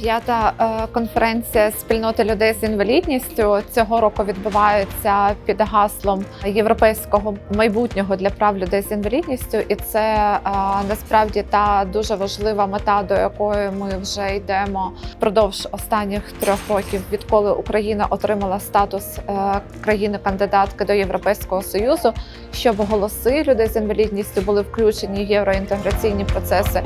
П'ята е, конференція спільноти людей з інвалідністю цього року відбувається під гаслом європейського майбутнього для прав людей з інвалідністю, і це е, насправді та дуже важлива мета, до якої ми вже йдемо впродовж останніх трьох років, відколи Україна отримала статус е, країни-кандидатки до Європейського союзу, щоб голоси людей з інвалідністю були включені в євроінтеграційні процеси.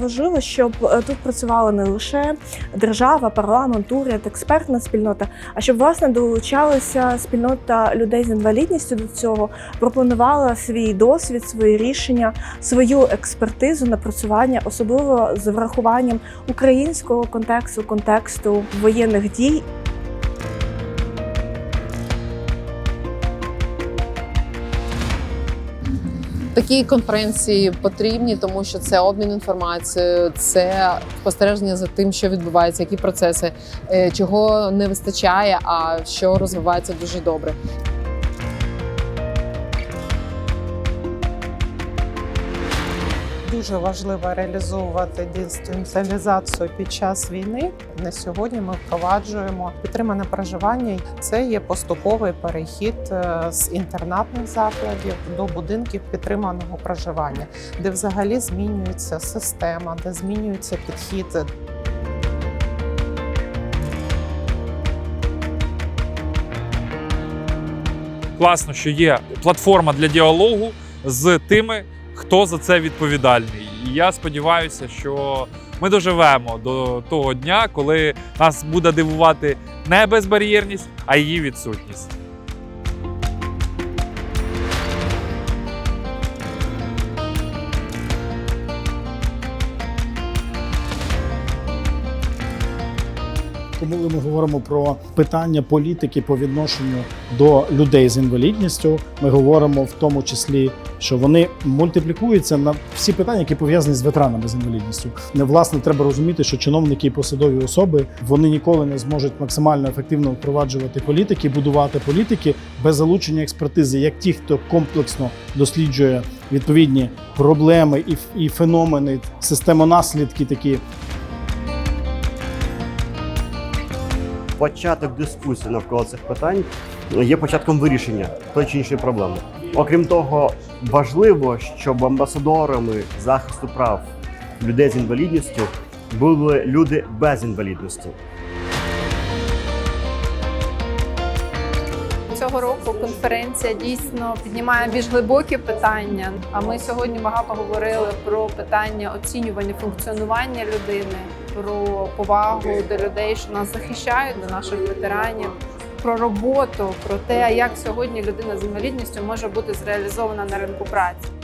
Важливо, щоб е, тут працювала не лише держава, парламент, уряд, експертна спільнота, а щоб власне долучалася спільнота людей з інвалідністю до цього, пропонувала свій досвід, свої рішення, свою експертизу напрацювання, особливо з врахуванням українського контексту, контексту воєнних дій Такі конференції потрібні, тому що це обмін інформацією, це спостереження за тим, що відбувається, які процеси, е, чого не вистачає, а що розвивається дуже добре. Дуже важливо реалізовувати дістанціалізацію під час війни. На сьогодні ми впроваджуємо підтримане проживання. Це є поступовий перехід е, з інтернатних закладів до будинків підтриманого проживання, де взагалі змінюється система, де змінюється підхід класно, що є платформа для діалогу з тими, хто за це відповідальний. І я сподіваюся, що ми доживемо до того дня, коли нас буде дивувати не безбар'єрність, а її відсутність. Коли ми говоримо про питання політики по відношенню до людей з інвалідністю, ми говоримо в тому числі, що вони мультиплікуються на всі питання, які пов'язані з ветеранами з інвалідністю. Не власне треба розуміти, що чиновники і посадові особи вони ніколи не зможуть максимально ефективно впроваджувати політики, будувати політики без залучення експертизи, як ті, хто комплексно досліджує відповідні проблеми і, феномени, системонаслідки такі початок дискусії навколо цих питань є початком вирішення тої чи іншої проблеми. Окрім того, важливо, щоб амбасадорами захисту прав людей з інвалідністю були люди без інвалідності. Цього року конференція дійсно піднімає більш глибокі питання. А ми сьогодні багато говорили про питання оцінювання функціонування людини, про повагу до людей, що нас захищають, до наших ветеранів, про роботу, про те, як сьогодні людина з інвалідністю може бути зреалізована на ринку праці.